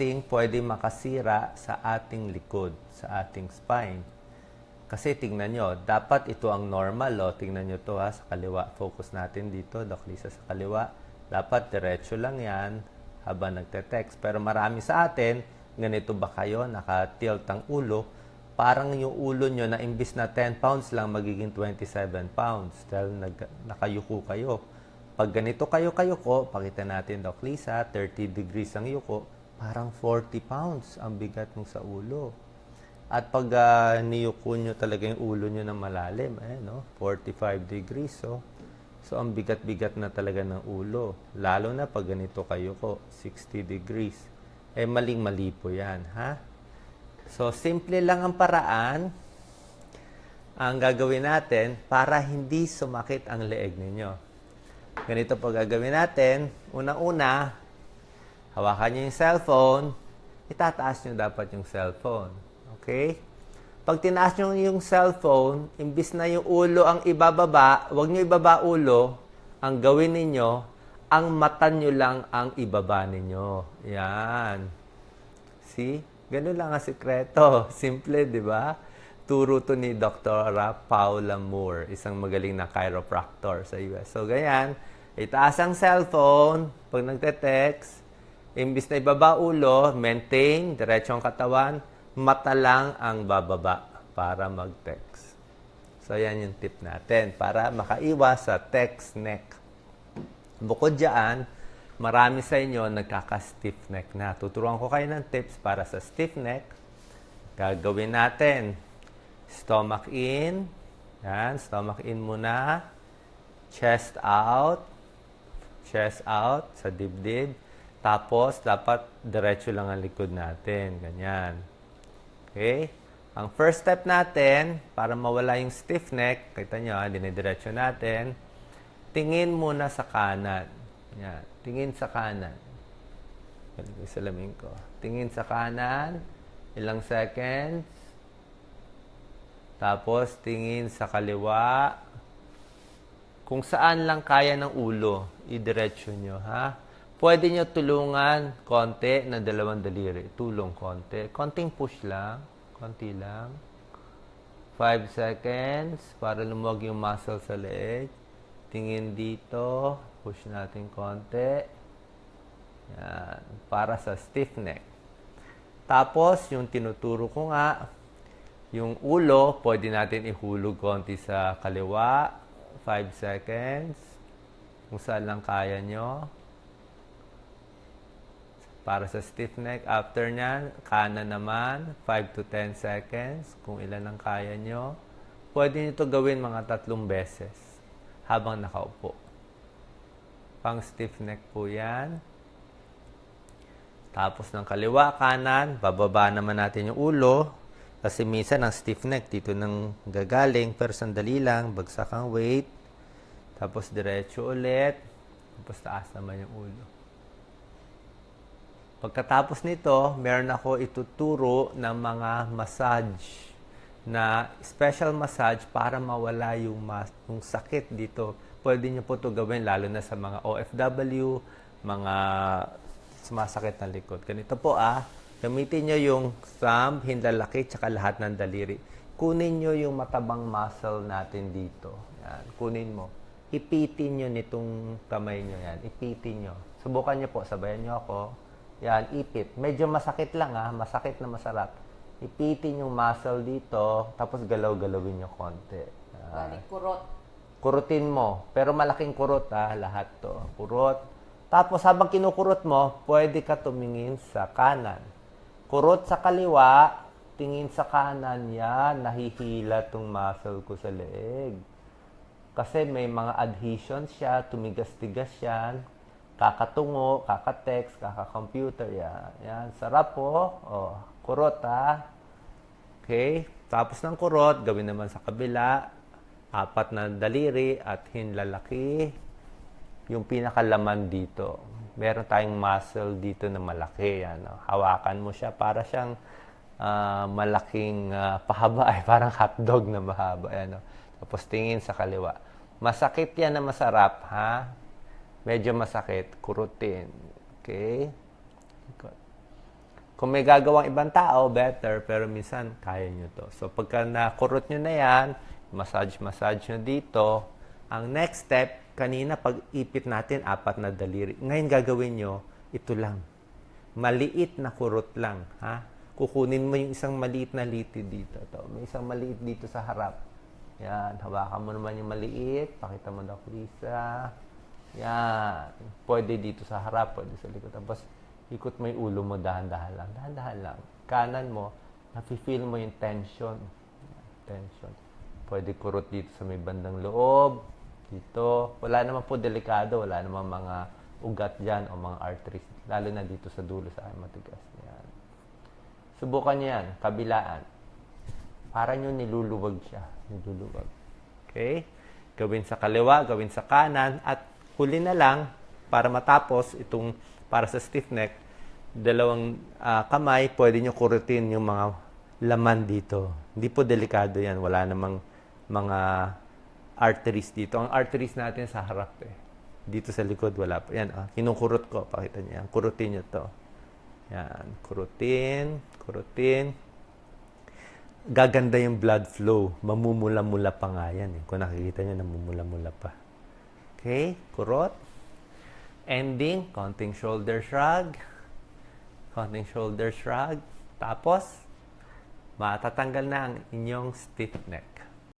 twisting pwede makasira sa ating likod, sa ating spine. Kasi tingnan nyo, dapat ito ang normal. O. Tingnan nyo to ha, sa kaliwa. Focus natin dito, Doc Lisa, sa kaliwa. Dapat diretso lang yan habang nagte-text. Pero marami sa atin, ganito ba kayo, naka-tilt ang ulo, parang yung ulo nyo na imbis na 10 pounds lang, magiging 27 pounds dahil nag, nakayuko kayo. Pag ganito kayo kayuko, pakita natin, Doc Lisa, 30 degrees ang yuko, parang 40 pounds ang bigat mo sa ulo. At pag uh, niyuko nyo talaga yung ulo nyo na malalim, eh, no? 45 degrees. So, so ang bigat-bigat na talaga ng ulo. Lalo na pag ganito kayo ko, 60 degrees. Eh, maling-mali po yan, ha? So, simple lang ang paraan ang gagawin natin para hindi sumakit ang leeg ninyo. Ganito po gagawin natin. Una-una, hawakan nyo yung cellphone, itataas nyo dapat yung cellphone. Okay? Pag tinaas nyo yung cellphone, imbis na yung ulo ang ibababa, huwag nyo ibaba ulo, ang gawin ninyo, ang mata nyo lang ang ibaba ninyo. Yan. See? Ganun lang ang sikreto. Simple, di ba? Turo to ni Dr. Paula Moore, isang magaling na chiropractor sa US. So, ganyan. Itaas ang cellphone pag nagte-text. Imbis na ibaba ulo, maintain, diretso ang katawan, mata lang ang bababa para mag-text. So, yan yung tip natin para makaiwas sa text neck. Bukod dyan, marami sa inyo nagkaka-stiff neck na. Tuturuan ko kayo ng tips para sa stiff neck. Gagawin natin. Stomach in. Yan, stomach in muna. Chest out. Chest out sa dibdib. Tapos, dapat diretso lang ang likod natin. Ganyan. Okay? Ang first step natin, para mawala yung stiff neck, kita nyo, dinidiretso natin, tingin muna sa kanan. Yan. Tingin sa kanan. Galing ko salamin ko. Tingin sa kanan. Ilang seconds. Tapos, tingin sa kaliwa. Kung saan lang kaya ng ulo, idiretso nyo, ha? Pwede nyo tulungan konti na dalawang daliri. Tulong konti. Konting push lang. Konti lang. 5 seconds para lumuwag yung muscle sa leeg. Tingin dito. Push natin konti. Yan. Para sa stiff neck. Tapos, yung tinuturo ko nga, yung ulo, pwede natin ihulog konti sa kaliwa. 5 seconds. Kung saan lang kaya nyo. Para sa stiff neck. After nyan, kanan naman. 5 to 10 seconds. Kung ilan ang kaya nyo. Pwede nyo ito gawin mga tatlong beses habang nakaupo. Pang stiff neck po yan. Tapos ng kaliwa, kanan, bababa naman natin yung ulo. Kasi minsan ang stiff neck dito nang gagaling, pero sandali lang, bagsak ang weight. Tapos diretso ulit. Tapos taas naman yung ulo. Pagkatapos nito, meron ako ituturo ng mga massage na special massage para mawala yung, mas- yung sakit dito. Pwede nyo po ito gawin lalo na sa mga OFW, mga sumasakit ng likod. Ganito po ah, gamitin nyo yung thumb, hinlalaki, tsaka lahat ng daliri. Kunin nyo yung matabang muscle natin dito. Yan, kunin mo. Ipitin nyo nitong kamay nyo yan. Ipitin nyo. Subukan nyo po, sabayan nyo ako. Yan, ipit. Medyo masakit lang ah, masakit na masarap. Ipitin yung muscle dito, tapos galaw-galawin nyo konti. Balik kurot. Kurutin mo. Pero malaking kurot ha, lahat to. Kurot. Tapos habang kinukurot mo, pwede ka tumingin sa kanan. Kurot sa kaliwa, tingin sa kanan yan, nahihila tong muscle ko sa leeg. Kasi may mga adhesions siya, tumigas-tigas yan, kakatungo, kakatext, kaka-computer yan. Yan, sarap po. Oh, kurot ha. Okay? Tapos ng kurot, gawin naman sa kabila, apat na daliri at hinlalaki yung pinakalaman dito. Meron tayong muscle dito na malaki. Ano. Hawakan mo siya para siyang ah, malaking ah, pahaba. Ay, parang hotdog na mahaba. Ano. Tapos tingin sa kaliwa. Masakit yan na masarap, ha? Medyo masakit. Kurutin. Okay? Kung may gagawang ibang tao, better. Pero minsan, kaya nyo to. So, pagka nakurot nyo na yan, massage-massage nyo dito. Ang next step, kanina pag ipit natin, apat na daliri. Ngayon gagawin nyo, ito lang. Maliit na kurot lang. Ha? Kukunin mo yung isang maliit na liti dito. To. May isang maliit dito sa harap. Yan. Hawakan mo naman yung maliit. Pakita mo daw, Lisa. Yan. Pwede dito sa harap, pwede sa likod. Tapos, ikot mo yung ulo mo, dahan-dahan lang. Dahan-dahan lang. Kanan mo, nafe-feel mo yung tension. Tension. Pwede kurot dito sa may bandang loob. Dito. Wala naman po delikado. Wala naman mga ugat dyan o mga arteries. Lalo na dito sa dulo sa matigas. Yan. Subukan niyo yan. Kabilaan. Para nyo niluluwag siya. Niluluwag. Okay? Gawin sa kaliwa, gawin sa kanan, at huli na lang, para matapos itong para sa stiff neck, dalawang ah, kamay, pwede nyo kurutin yung mga laman dito. Hindi po delikado yan. Wala namang mga arteries dito. Ang arteries natin sa harap eh. Dito sa likod, wala pa. Yan, ah, kinukurot ko. Pakita niyo yan. Kurutin nyo to. Yan. Kurutin. Kurutin gaganda yung blood flow. Mamumula-mula pa nga yan. Eh. Kung nakikita nyo, namumula-mula pa. Okay, kurot. Ending, konting shoulder shrug. Konting shoulder shrug. Tapos, matatanggal na ang inyong stiff neck.